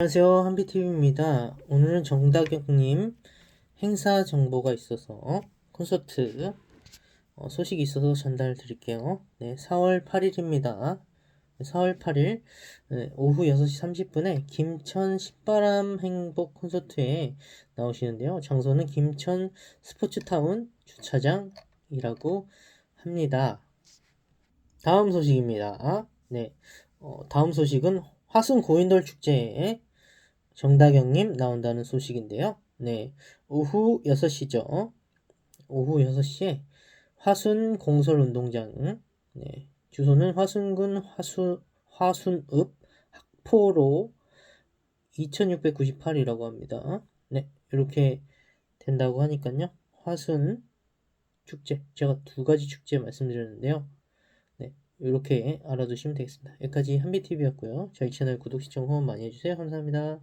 안녕하세요. 한비TV입니다. 오늘은 정다경님 행사 정보가 있어서 콘서트 어, 소식이 있어서 전달 드릴게요. 네, 4월 8일입니다. 4월 8일 네, 오후 6시 30분에 김천 신바람 행복 콘서트에 나오시는데요. 장소는 김천 스포츠타운 주차장이라고 합니다. 다음 소식입니다. 네, 어, 다음 소식은 화순 고인돌 축제에 정다경님 나온다는 소식인데요. 네, 오후 6시죠. 오후 6시에 화순 공설 운동장, 네, 주소는 화순군 화수, 화순읍 학포로 2698이라고 합니다. 네, 이렇게 된다고 하니까요. 화순 축제, 제가 두 가지 축제 말씀드렸는데요. 네, 이렇게 알아두시면 되겠습니다. 여기까지 한비TV였고요. 저희 채널 구독, 시청, 후원 많이 해주세요. 감사합니다.